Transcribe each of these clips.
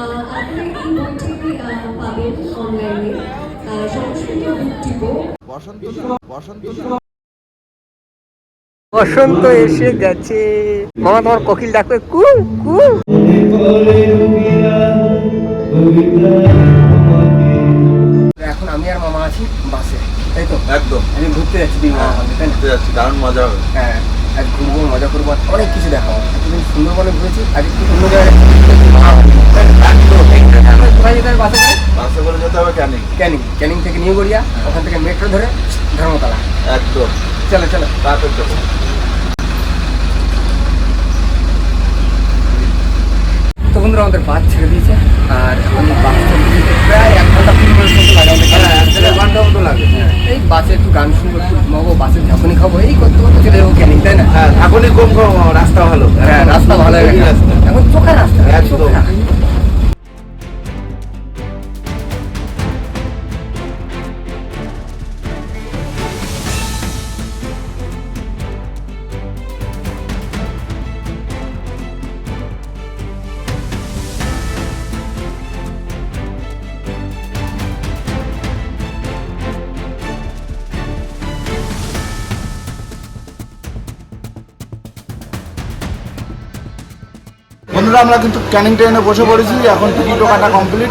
আপনারা এই বইটি পাবেন অনলাইনে সংস্কৃত বুক ডিপো বসন্ত বসন্ত বসন্ত এসে গেছে। মামা তোমার কোকিল ডাকবে কু কু এখন আমি আর মামা আছি বাসে তাই তো? একদম। আমি ঘুরতে যাচ্ছি না? ঘুরতে যাচ্ছি দারুণ মজা হবে। হ্যাঁ। আর ঘুরবো মজা করব আর অনেক কিছু দেখাবো। এতদিন সুন্দরবনে ঘুরেছি আর একটু অন্য জায়গায় কোথায় যেতে হবে বাসে করে? বাসে করে যেতে হবে ক্যানিং। ক্যানিং ক্যানিং থেকে নিউ গড়িয়া ওখান থেকে মেট্রো ধরে ধর্মতলা। একদম। চলো চলো। তারপর যাব তো বন্ধুরা আমাদের বাস ছেড়ে দিয়েছে। আর এখন বাস প্রায় এক ঘণ্টা কুড়ি মিনিট মতো লাগে আমাদের হ্যাঁ এক ঘণ্টা মতো লাগে। এই বাসে একটু গান শুনব একটু ঘুমাবো বাসে ঝাঁকুনি খাব এই করতে করতে চলে যাব ক্যানিং তাই না? হ্যাঁ এখনই কম কম রাস্তা ভালো। হ্যাঁ রাস্তা ভালো হয়ে এখন চোখা রাস্তা একদম। বন্ধুরা আমরা কিন্তু ক্যানিং ট্রেনে বসে পড়েছি। এখন টিকিটও কাটা কমপ্লিট।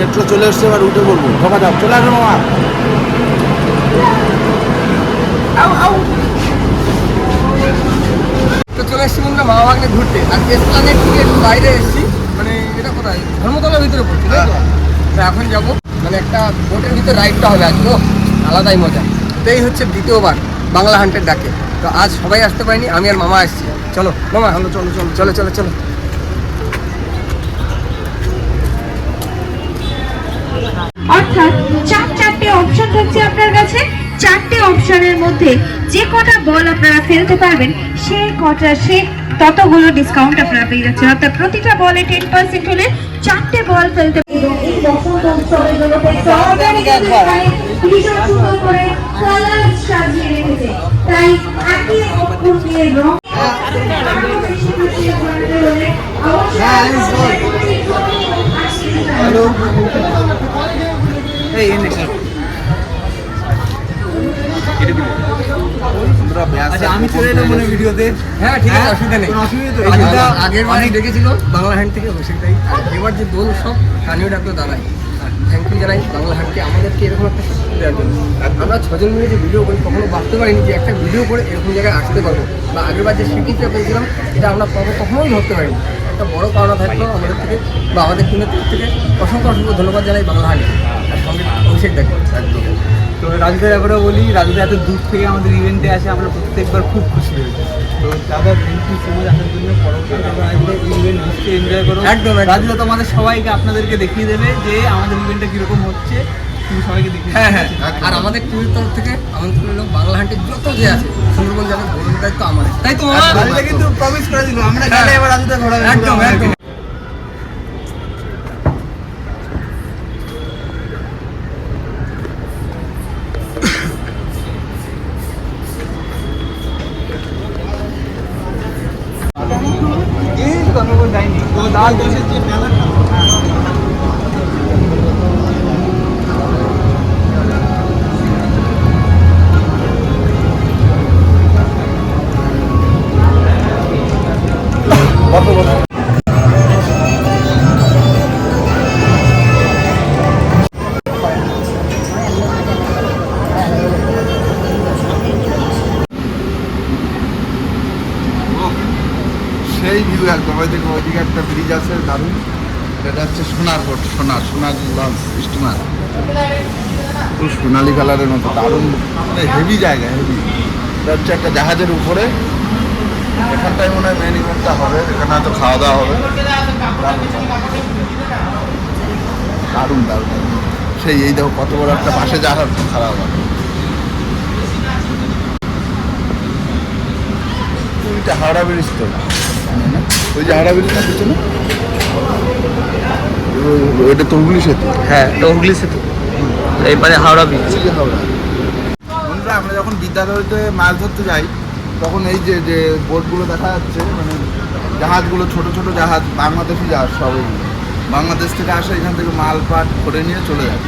মেট্রো চলে এসছে এবার উঠে পড়ব। ঢোকা দাও চলে আসবে মামা চলে এসছি বন্ধুরা মা বাবাকে ঘুরতে। আর এসপ্লানেট থেকে একটু বাইরে এসেছি মানে এটা কোথায়? ধর্মতলার ভিতরে পড়ছে, তাই তো? এখন যাব। মানে একটা বোটের ভিতরে রাইডটা হবে আজ আলাদাই মজা। তো এই হচ্ছে দ্বিতীয়বার বাংলা হান্টের ডাকে। তো আজ সবাই আসতে পারিনি, আমি আর মামা আসছি চলো, মামা চলো চলো চলো চলো চলো চলো। অর্থাৎ চার চারটে অপশন থাকছে আপনার কাছে। চারটে অপশনের মধ্যে যে কটা বল আপনারা ফেলতে পারবেন সেই কটা সে ততগুলো ডিসকাউন্ট আপনারা পেয়ে যাচ্ছেন। অর্থাৎ প্রতিটা বলে টেন পার্সেন্ট হলে চারটে বল ফেলতে তাই একে রং আমি চলে এলাম মনে ভিডিওতে। হ্যাঁ ঠিক আছে অসুবিধা নেই। অসুবিধা অসুবিধা আগের বারে ডেকেছিল বাংলা হাট থেকে সেটাই আর এবার যে দোল সব কানিও ডাকলো আর থ্যাংক ইউ জানাই বাংলা হাটকে। আমাদেরকে এরকম একটা সুযোগ দেওয়ার জন্য। আমরা ছজন মিলে যে ভিডিও করি কখনো ভাবতে পারিনি যে একটা ভিডিও করে এরকম জায়গায় আসতে পারব। বা আগেরবার যে স্বীকৃতিটা পেয়েছিলাম এটা আমরা পাবো কখনোই ভাবতে পারিনি। একটা বড় পাওনা থাকল আমাদের থেকে বা আমাদের টিমের থেকে। অসংখ্য অসংখ্য ধন্যবাদ জানাই বাংলা সঙ্গে অভিষেক দেখো একদম। তো রাজুদার ব্যাপারেও বলি রাজুদা এত দূর থেকে আমাদের ইভেন্টে আসে আমরা প্রত্যেকবার খুব খুশি হয়েছি তো দাদা থ্যাংক ইউ সো মাচ আসার জন্য। পরবর্তীতে ইভেন্ট নিশ্চয়ই এনজয় করো একদম, একদম। রাজুদা তোমাদের সবাইকে আপনাদেরকে দেখিয়ে দেবে যে আমাদের ইভেন্টটা কীরকম হচ্ছে। তুমি সবাইকে দেখিয়ে হ্যাঁ হ্যাঁ আর আমাদের টিমের তরফ থেকে আমন্ত্রণ হলো বাংলা যত যে আছে সুন্দরবন যাবে দায়িত্ব আমাদের। তাই তো? কিন্তু প্রমিস করে দিল আমরা। গেলে এবার রাজুদা ঘোরাবে। একদম একদম। একটা ব্রিজ আছে, দারুণ। এটা হচ্ছে সোনার বোট, সোনার সোনার লঞ্চ, স্টিমার। খুব সোনালি কালারের মতো, দারুণ। মানে হেভি জায়গা হেভি এটা হচ্ছে একটা জাহাজের উপরে। এখানটায় মনে হয় মেন ইভেন্টটা হবে, এখানে হয়তো খাওয়া দাওয়া হবে। দারুণ দারুণ। সেই, এই দেখো কত বড় একটা পাশে জাহাজ খারাপ হবে। হাওড়া ব্রিজ তো না? ওই যে না? পিছনে ওইটা তো হুগলি সেতু? হ্যাঁ তো হুগলি সেতু এবারে হাওড়া ব্রিজ হাওড়া। বন্ধুরা আমরা যখন বিদ্যালয়তে মাছ ধরতে যাই তখন এই যে যে বোটগুলো দেখা যাচ্ছে মানে জাহাজগুলো ছোট ছোট জাহাজ বাংলাদেশি জাহাজ সব এগুলো। বাংলাদেশ থেকে আসে এখান থেকে মাল পাট করে নিয়ে চলে যায়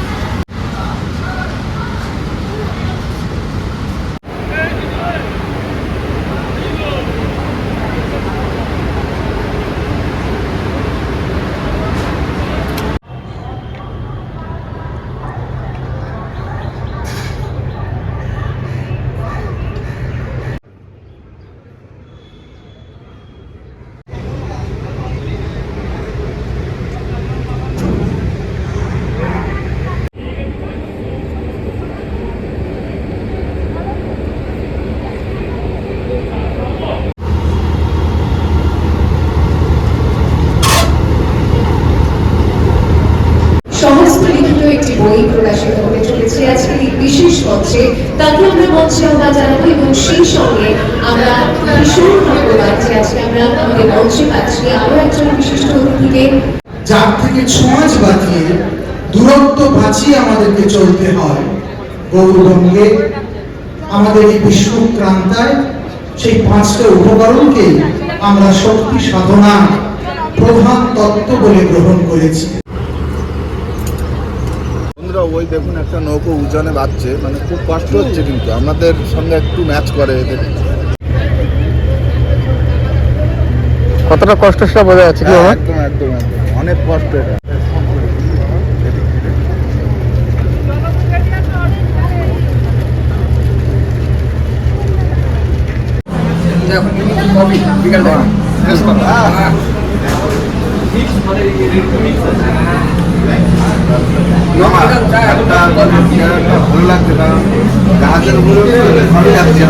সমস্ত লিখিত একটি বই প্রকাশিত হতে চলেছে আজকের এই বিশেষ মঞ্চে তাকে আমরা মঞ্চে আমরা জানাব এবং সেই সঙ্গে আমরা ভীষণ ভাগ্যবান যে আজকে আমরা আমাদের পাচ্ছি আরও একজন বিশিষ্ট অতিথিকে যার থেকে ছোঁয়াচ বাঁচিয়ে দূরত্ব বাঁচিয়ে আমাদেরকে চলতে হয়। গৌরবঙ্গে আমাদের এই বিষ্ণুক্রান্তায় সেই পাঁচটা উপকরণকে আমরা শক্তি সাধনা প্রধান তত্ত্ব বলে গ্রহণ করেছি। ওই দেখুন একটা নৌকো উজানে বাজছে মানে খুব কষ্ট হচ্ছে কিন্তু। আমাদের সঙ্গে একটু ম্যাচ করে এদের। কতটা কষ্ট সেটা বোঝা যাচ্ছে কি বাবা একদম একদম একদম। অনেক কষ্ট এটা। ভালো লাগছে কারণ জাহাজের উপরে ভালো যাচ্ছি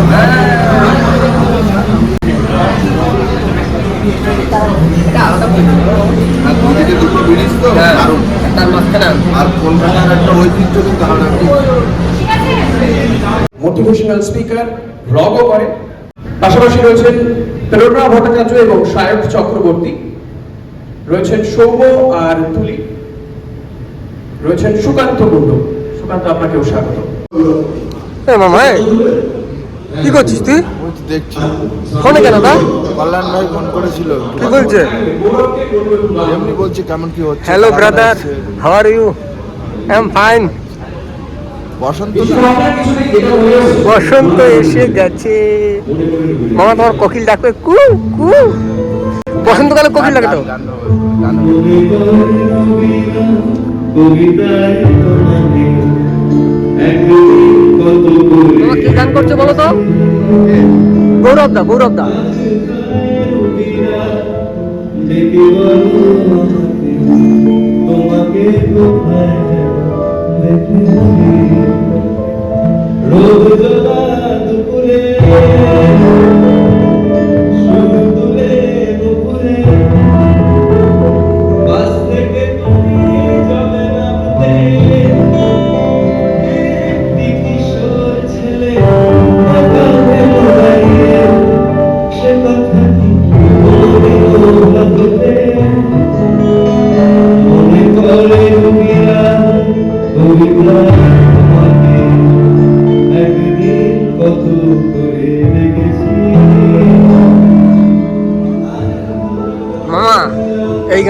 প্রেরণা ভট্টাচার্য এবং সায়ক চক্রবর্তী। রয়েছেন সৌম্য আর তুলি। রয়েছেন সুকান্ত কুণ্ডু সুকান্ত, আপনাকেও স্বাগত। কি করছিস তুই? দেখছি। ফোনে কেন না কল্যাণ ভাই ফোন করেছিল। কি বলছে? এমনি বলছি কেমন কি হচ্ছে? Hello brother. How are you I am fine বসন্ত? বসন্ত এসে গেছে। মামা তোমার কোকিল ডাকবে কু কু। বসন্তকালে কোকিল ডাকে তো। কি গান করছ বলো তো? গৌরব দা গৌরব দা তোমাকে কোথায়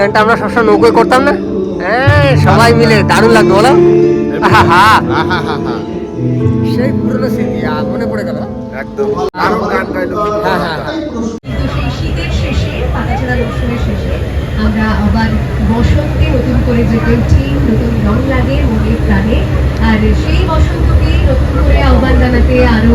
গানটা আমরা সবসময় নৌকোয় করতাম না? হ্যাঁ সবাই মিলে দারুণ লাগতো বলো। সেই পুরনো স্মৃতি মনে পড়ে গেল। একদম। দারুণ গান গাইলো হ্যাঁ হ্যাঁ হ্যাঁ। কিন্তু সেই শীতের শেষে পাতাছাড়া মৌসুমের শেষে আমরা আবার বসন্তে নতুন করে যেতে উঠি নতুন রং লাগে মনের প্রাণে। আর সেই বসন্তকে নতুন করে আহ্বান জানাতে আরও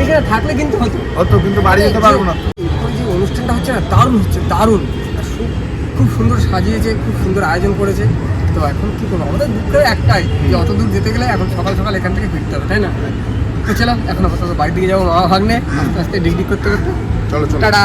এখানে থাকলে কিন্তু হতো। অত কিন্তু বাড়ি যেতে পারব না। ওই যে অনুষ্ঠানটা হচ্ছে না দারুণ হচ্ছে দারুণ। খুব সুন্দর সাজিয়েছে খুব সুন্দর আয়োজন করেছে। তো এখন কি করব? আমাদের দুঃখ একটাই যে অত দূর যেতে গেলে এখন সকাল সকাল এখান থেকে ফিরতে হবে তাই না? তো চলো এখন আপাতত বাড়ির দিকে যাব মামা ভাগ্নে আস্তে আস্তে ডিগ্রি করতে করতে। চলো চলো। টাটা।